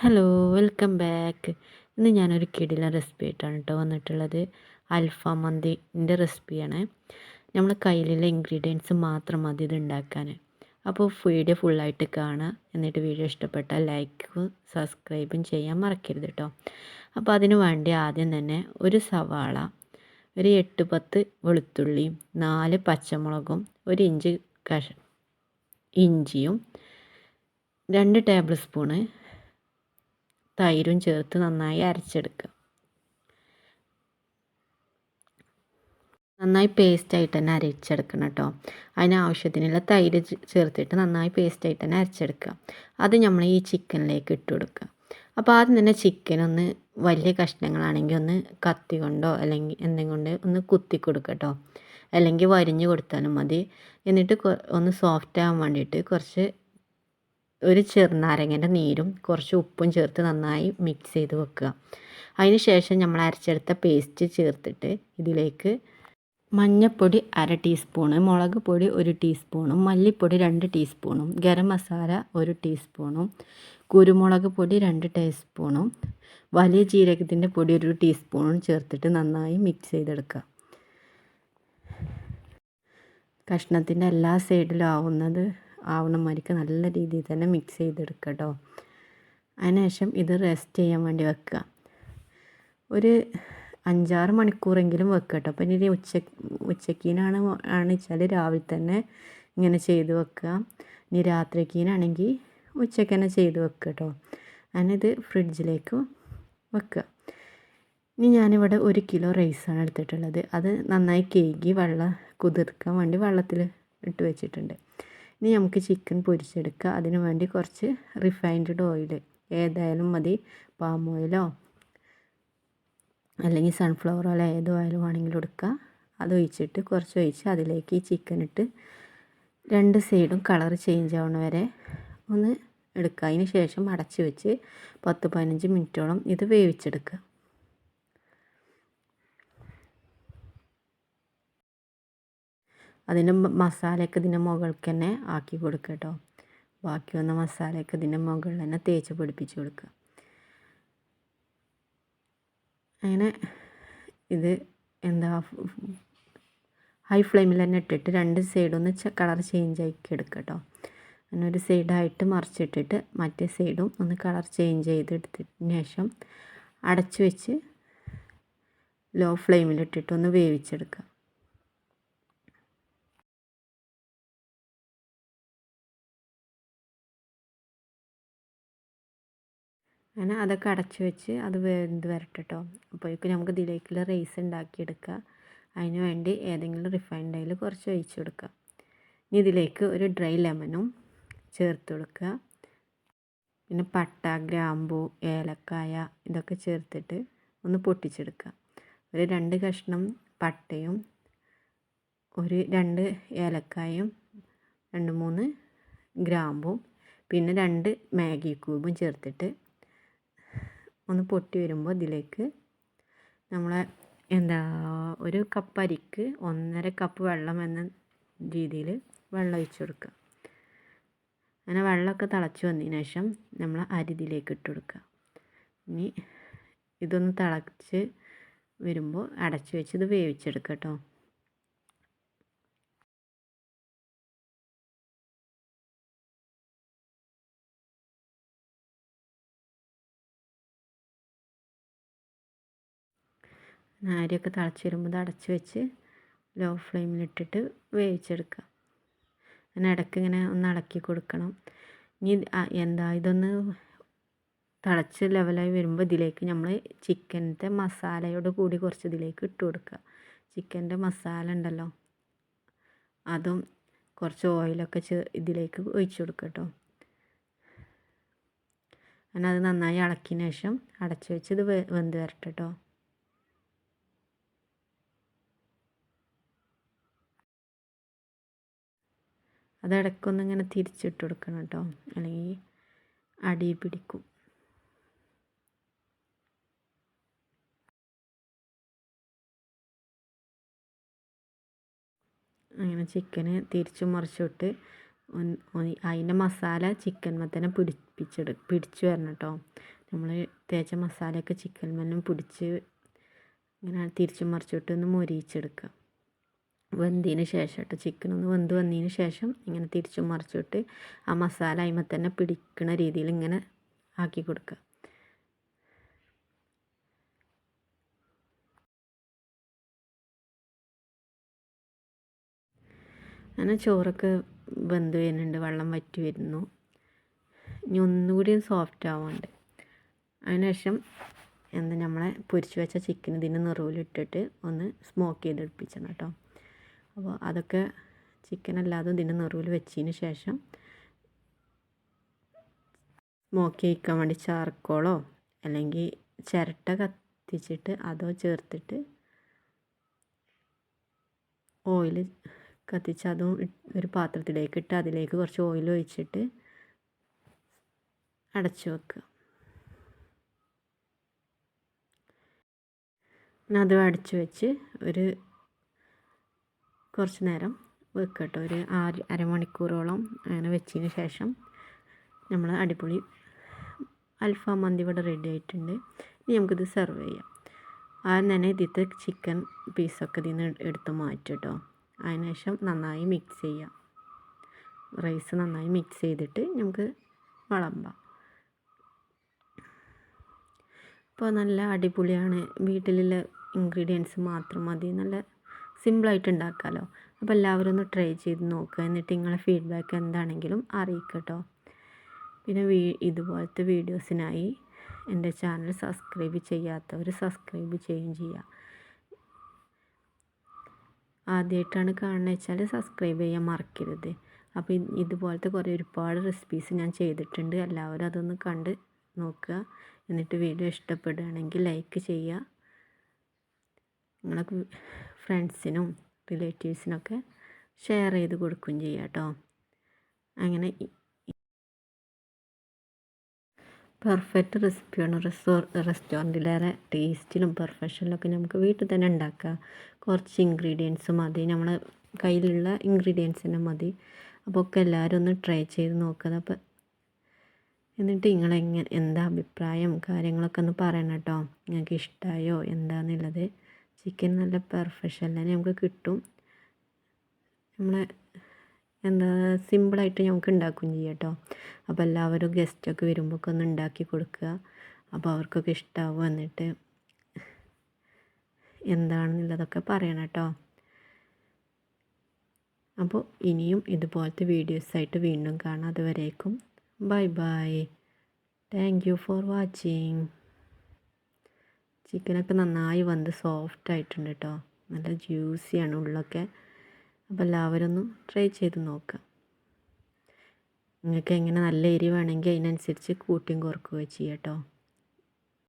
Hello welcome back ഇന്ന് ഞാനൊരു കിടില റെസിപ്പി ആയിട്ടാണ് കേട്ടോ വന്നിട്ടുള്ളത്. അൽഫാം മന്തിന്റെ റെസിപ്പിയാണ് നമ്മൾ കയ്യിലുള്ള ഇൻഗ്രീഡിയൻസ് മാത്രം മതി ഇത് ഉണ്ടാക്കാൻ. അപ്പോൾ വീഡിയോ ഫുള്ളായിട്ട് കാണുക. എന്നിട്ട് വീഡിയോ ഇഷ്ടപ്പെട്ടാൽ ലൈക്കും സബ്സ്ക്രൈബും ചെയ്യാൻ മറക്കരുത് കേട്ടോ അപ്പോൾ അതിന് വേണ്ടി ആദ്യം തന്നെ ഒരു സവാള ഒരു എട്ട് പത്ത് വെളുത്തുള്ളി നാല് പച്ചമുളകും ഒരു ഇഞ്ച് കഷ ഇഞ്ചിയും രണ്ട് ടേബിൾ സ്പൂണ് തൈരും ചേർത്ത് നന്നായി അരച്ചെടുക്കുക. നന്നായി പേസ്റ്റായിട്ട് തന്നെ അരച്ചെടുക്കണം കേട്ടോ. അതിനാവശ്യത്തിനുള്ള തൈര് ചേർത്തിട്ട് നന്നായി പേസ്റ്റായിട്ട് തന്നെ അരച്ചെടുക്കുക. അത് നമ്മൾ ഈ ചിക്കനിലേക്ക് ഇട്ട് കൊടുക്കുക. അപ്പോൾ ആദ്യം തന്നെ ചിക്കൻ ഒന്ന് വലിയ കഷ്ണങ്ങളാണെങ്കിൽ ഒന്ന് കത്തി കൊണ്ടോ അല്ലെങ്കിൽ എന്തെങ്കിലും കൊണ്ട് ഒന്ന് കുത്തി കൊടുക്കട്ടോ അല്ലെങ്കിൽ വരിഞ്ഞ് കൊടുത്താലും മതി. എന്നിട്ട് ഒന്ന് സോഫ്റ്റ് ആവാൻ വേണ്ടിയിട്ട് കുറച്ച് ഒരു ചെറുനാരങ്ങന്റെ നീരും കുറച്ച് ഉപ്പും ചേർത്ത് നന്നായി മിക്സ് ചെയ്ത് വെക്കുക. അതിന് ശേഷം നമ്മൾ അരച്ചെടുത്ത പേസ്റ്റ് ചേർത്തിട്ട് ഇതിലേക്ക് മഞ്ഞൾപ്പൊടി അര ടീസ്പൂണ് മുളക് പൊടി ഒരു ടീസ്പൂണും മല്ലിപ്പൊടി രണ്ട് ടീസ്പൂണും ഗരം മസാല ഒരു ടീസ്പൂണും കുരുമുളക് പൊടി രണ്ട് ടീസ്പൂണും വലിയ ജീരകത്തിന്റെ പൊടി ഒരു ടീസ്പൂണും ചേർത്തിട്ട് നന്നായി മിക്സ് ചെയ്തെടുക്കുക. കഷ്ണത്തിന്റെ എല്ലാ സൈഡിലും ആവുന്നത് ആവണ മാതിരിക്ക് നല്ല രീതിയിൽ തന്നെ മിക്സ് ചെയ്തെടുക്കുക കേട്ടോ അതിനുശേഷം ഇത് റെസ്റ്റ് ചെയ്യാൻ വേണ്ടി വെക്കുക. ഒരു അഞ്ചാറ് മണിക്കൂറെങ്കിലും വെക്കുക കേട്ടോ അപ്പം ഇനി ഉച്ച ഉച്ചക്കീനാണ് ആണ് വെച്ചാൽ രാവിലെ തന്നെ ഇങ്ങനെ ചെയ്ത് വെക്കുക. ഇനി രാത്രിക്കീനാണെങ്കിൽ ഉച്ചയ്ക്ക് തന്നെ ചെയ്ത് വെക്കുക കേട്ടോ ഞാനിത് ഫ്രിഡ്ജിലേക്ക് വെക്കുക. ഇനി ഞാനിവിടെ ഒരു കിലോ റൈസാണ് എടുത്തിട്ടുള്ളത്. അത് നന്നായി കേകി വെള്ളം കുതിർക്കാൻ വേണ്ടി വെള്ളത്തിൽ ഇട്ട് വെച്ചിട്ടുണ്ട്. ഇനി നമുക്ക് ചിക്കൻ പൊരിച്ചെടുക്കുക അതിന് വേണ്ടി കുറച്ച് റിഫൈൻഡ് ഓയിൽ ഏതായാലും മതി. പാം ഓയിലോ അല്ലെങ്കിൽ സൺഫ്ലവർ ഓയിലോ ഏത് ഓയിലും വേണമെങ്കിലും എടുക്കുക അത് ഒഴിച്ചിട്ട് കുറച്ച് ഒഴിച്ച് അതിലേക്ക് ഈ ചിക്കൻ ഇട്ട് രണ്ട് സൈഡും കളർ ചേഞ്ച് ആവണ വരെ ഒന്ന് എടുക്കുക അതിന് ശേഷം അടച്ച് വെച്ച് പത്ത് പതിനഞ്ച് മിനിറ്റോളം ഇത് വേവിച്ചെടുക്കുക അതിന്റെ മസാലയൊക്കെ ഇതിന്റെ മുകൾക്ക് തന്നെ ആക്കി കൊടുക്കുക കേട്ടോ. ബാക്കി വന്ന മസാലയൊക്കെ ഇതിന്റെ മുകളിൽ തന്നെ തേച്ച് പിടിപ്പിച്ച് കൊടുക്കുക. അങ്ങനെ ഇത് എന്താ ഹൈ ഫ്ലെയിമിൽ തന്നെ ഇട്ടിട്ട് രണ്ട് സൈഡൊന്ന് കളർ ചേഞ്ച് ആക്കി എടുക്കുക കേട്ടോ. അങ്ങനെ ഒരു സൈഡായിട്ട് മറിച്ചിട്ടിട്ട് മറ്റേ സൈഡും ഒന്ന് കളർ ചേഞ്ച് ചെയ്തെടുത്തതിന് ശേഷം അടച്ചു വെച്ച് ലോ ഫ്ലെയിമിലിട്ടിട്ട് ഒന്ന് വേവിച്ചെടുക്കുക. അങ്ങനെ അതൊക്കെ അടച്ച് വെച്ച് അത് വെന്ത് വരട്ടെ കേട്ടോ അപ്പോഴേക്കും നമുക്ക് ഇതിലേക്കുള്ള റൈസ് ഉണ്ടാക്കിയെടുക്കുക അതിന് വേണ്ടി ഏതെങ്കിലും റിഫൈൻഡ് ഓയിൽ കുറച്ച് ഒഴിച്ചു കൊടുക്കുക ഇനി ഇതിലേക്ക് ഒരു ഡ്രൈ ലെമനും ചേർത്ത് കൊടുക്കുക. പിന്നെ പട്ട ഗ്രാമ്പു ഏലക്കായ ഇതൊക്കെ ചേർത്തിട്ട് ഒന്ന് പൊട്ടിച്ചെടുക്കുക. ഒരു രണ്ട് കഷ്ണം പട്ടയും ഒരു രണ്ട് ഏലക്കായും രണ്ട് മൂന്ന് ഗ്രാമ്പും പിന്നെ രണ്ട് മാഗി ക്യൂബും ചേർത്തിട്ട് ഒന്ന് പൊട്ടി വരുമ്പോൾ ഇതിലേക്ക് നമ്മൾ എന്താ ഒരു കപ്പ് അരിക്ക് ഒന്നര കപ്പ് വെള്ളം എന്ന രീതിയിൽ വെള്ളം ഒഴിച്ച് കൊടുക്കുക. അങ്ങനെ വെള്ളമൊക്കെ തിളച്ച് വന്നതിന് ശേഷം നമ്മൾ അരി ഇതിലേക്ക് ഇട്ട് കൊടുക്കുക. ഇനി ഇതൊന്ന് തിളച്ച് വരുമ്പോൾ അടച്ച് വെച്ച് ഇത് വേവിച്ചെടുക്കുക കേട്ടോ. അരിയൊക്കെ തിളച്ച് വരുമ്പോൾ അടച്ച് വെച്ച് ലോ ഫ്ലെയിമിലിട്ടിട്ട് വേവിച്ചെടുക്കുക. അങ്ങനെ ഇടയ്ക്ക് ഇങ്ങനെ ഒന്ന് ഇളക്കി കൊടുക്കണം. ഇനി എന്താ ഇതൊന്ന് തിളച്ച് ലെവലായി വരുമ്പോൾ ഇതിലേക്ക് നമ്മൾ ചിക്കന്റെ മസാലയോട് കൂടി കുറച്ച് ഇതിലേക്ക് ഇട്ട് കൊടുക്കുക. ചിക്കന്റെ മസാല ഉണ്ടല്ലോ അതും കുറച്ച് ഓയിലൊക്കെ ചേ ഇതിലേക്ക് ഒഴിച്ച് കൊടുക്കുക കേട്ടോ. അങ്ങനെ അത് നന്നായി ഇളക്കിയതിന് ശേഷം അടച്ച് വെച്ച് ഇത് വെന്ത് വരട്ടെ കേട്ടോ. അത് ഇടയ്ക്കൊന്ന് ഇങ്ങനെ തിരിച്ചിട്ട് കൊടുക്കണം കേട്ടോ. അല്ലെങ്കിൽ അടി പിടിക്കും. അങ്ങനെ ചിക്കന് തിരിച്ചു മറിച്ചിട്ട് അതിന്റെ മസാല ചിക്കൻ മത്തനെ പിടിപ്പിച്ചെടു പിടിച്ചു വരണം കേട്ടോ. നമ്മൾ തേച്ച മസാലയൊക്കെ ചിക്കൻ മത്തനും പിടിച്ച് ഇങ്ങനെ തിരിച്ചു മറിച്ചിട്ട് ഒന്ന് മൊരിയിച്ചെടുക്കുക. വെന്തതിന് ശേഷം കേട്ടോ ചിക്കൻ ഒന്ന് വെന്ത് വന്നതിന് ശേഷം ഇങ്ങനെ തിരിച്ചും മറിച്ചിട്ട് ആ മസാല അതിമ തന്നെ പിടിക്കുന്ന രീതിയിൽ ഇങ്ങനെ ആക്കി കൊടുക്കുക അങ്ങനെ ചോറൊക്കെ വെന്ത് വരുന്നുണ്ട്. വെള്ളം വറ്റി വരുന്നു. ഇനി ഒന്നുകൂടി സോഫ്റ്റ് ആവാണ്ട്. അതിനുശേഷം എന്താ നമ്മളെ പൊരിച്ച് വെച്ച ചിക്കൻ ഇതിന് നിറവിലിട്ടിട്ട് ഒന്ന് സ്മോക്ക് ചെയ്തെടുപ്പിച്ചണം കേട്ടോ അപ്പോൾ അതൊക്കെ ചിക്കൻ അല്ലാതെ ഇതിന്റെ നിറവിൽ വെച്ചതിന് ശേഷം സ്മോക്ക് വയ്ക്കാൻ വേണ്ടി ചാർക്കോളോ അല്ലെങ്കിൽ ചിരട്ട കത്തിച്ചിട്ട് അതോ ചേർത്തിട്ട് ഓയിൽ കത്തിച്ച് അതും ഒരു പാത്രത്തിലേക്ക് ഇട്ട് അതിലേക്ക് കുറച്ച് ഓയിൽ ഒഴിച്ചിട്ട് അടച്ചു വെക്കുക. അത് അടച്ചു വെച്ച് ഒരു കുറച്ച് നേരം വെക്കട്ടോ. ഒരു ആറ് അരമണിക്കൂറോളം അങ്ങനെ വെച്ചതിന് ശേഷം നമ്മൾ അടിപൊളി അൽഫാം മന്തി ഇവിടെ റെഡി ആയിട്ടുണ്ട്. ഇനി നമുക്കിത് സെർവ് ചെയ്യാം. ആദ്യം തന്നെ ഇതിലത്തെ ചിക്കൻ പീസൊക്കെ ഇതിൽ നിന്ന് എടുത്ത് മാറ്റും കേട്ടോ അതിനുശേഷം നന്നായി മിക്സ് ചെയ്യാം. റൈസ് നന്നായി മിക്സ് ചെയ്തിട്ട് നമുക്ക് വിളമ്പാം. അപ്പോൾ നല്ല അടിപൊളിയാണ്. വീട്ടിലുള്ള ഇൻഗ്രീഡിയൻസ് മാത്രം മതി. നല്ല സിമ്പിളായിട്ട് ഉണ്ടാക്കാമല്ലോ അപ്പോൾ എല്ലാവരും ഒന്ന് ട്രൈ ചെയ്ത് നോക്കുക. എന്നിട്ട് നിങ്ങളെ ഫീഡ്ബാക്ക് എന്താണെങ്കിലും അറിയിക്കട്ടോ. പിന്നെ വീ ഇതുപോലത്തെ വീഡിയോസിനായി എന്റെ ചാനൽ സബ്സ്ക്രൈബ് ചെയ്യാത്തവർ സബ്സ്ക്രൈബ് ചെയ്യുകയും ചെയ്യുക. ആദ്യമായിട്ടാണ് കാണുന്നത് വെച്ചാൽ സബ്സ്ക്രൈബ് ചെയ്യാൻ മറക്കരുത്. അപ്പോൾ ഇതുപോലത്തെ കുറേ ഒരുപാട് റെസിപ്പീസ് ഞാൻ ചെയ്തിട്ടുണ്ട്. എല്ലാവരും അതൊന്ന് കണ്ട് നോക്കുക. എന്നിട്ട് വീഡിയോ ഇഷ്ടപ്പെടുകയാണെങ്കിൽ ലൈക്ക് ചെയ്യുക. നിങ്ങളെ ഫ്രണ്ട്സിനും റിലേറ്റീവ്സിനൊക്കെ ഷെയർ ചെയ്ത് കൊടുക്കുകയും ചെയ്യാട്ടോ കേട്ടോ അങ്ങനെ പെർഫെക്റ്റ് റെസിപ്പിയാണ് റെസ്റ്റോ റെസ്റ്റോറന്റിലേറെ ടേസ്റ്റിലും പെർഫെക്ഷനിലൊക്കെ നമുക്ക് വീട്ടിൽ തന്നെ ഉണ്ടാക്കാം. കുറച്ച് ഇൻഗ്രീഡിയൻസ് മതി. നമ്മൾ കയ്യിലുള്ള ഇൻഗ്രീഡിയൻസ് തന്നെ മതി. അപ്പോൾ ഒക്കെ എല്ലാവരും ഒന്ന് ട്രൈ ചെയ്ത് നോക്കുക അപ്പോൾ എന്നിട്ട് നിങ്ങളെങ്ങനെ എന്താ അഭിപ്രായം കാര്യങ്ങളൊക്കെ ഒന്ന് പറയണം കേട്ടോ നിങ്ങൾക്ക് ഇഷ്ടമായോ എന്താണെന്നുള്ളത് ചിക്കൻ നല്ല പെർഫെക്ഷൻ തന്നെ നമുക്ക് കിട്ടും. നമ്മൾ എന്താ സിമ്പിളായിട്ട് നമുക്ക് ഉണ്ടാക്കുകയും ചെയ്യാം കേട്ടോ അപ്പോൾ എല്ലാവരും ഗസ്റ്റൊക്കെ വരുമ്പോൾ ഒക്കെ ഒന്ന് ഉണ്ടാക്കി കൊടുക്കുക. അപ്പോൾ അവർക്കൊക്കെ ഇഷ്ടമാവും എന്നിട്ട് എന്താണെന്നുള്ളതൊക്കെ പറയണം കേട്ടോ അപ്പോൾ ഇനിയും ഇതുപോലത്തെ വീഡിയോസായിട്ട് വീണ്ടും കാണാം. അതുവരേക്കും bye bye thank you for watching ചിക്കനൊക്കെ നന്നായി വന്ന് സോഫ്റ്റ് ആയിട്ടുണ്ട് കേട്ടോ നല്ല ജ്യൂസിയാണ് ഉള്ളൊക്കെ. അപ്പോൾ എല്ലാവരും ഒന്ന് ട്രൈ ചെയ്ത് നോക്കുക നിങ്ങൾക്ക് എങ്ങനെ നല്ല എരിവാണെങ്കിൽ അതിനനുസരിച്ച് കൂട്ടിയും കുറക്കുകയോ ചെയ്യാം കേട്ടോ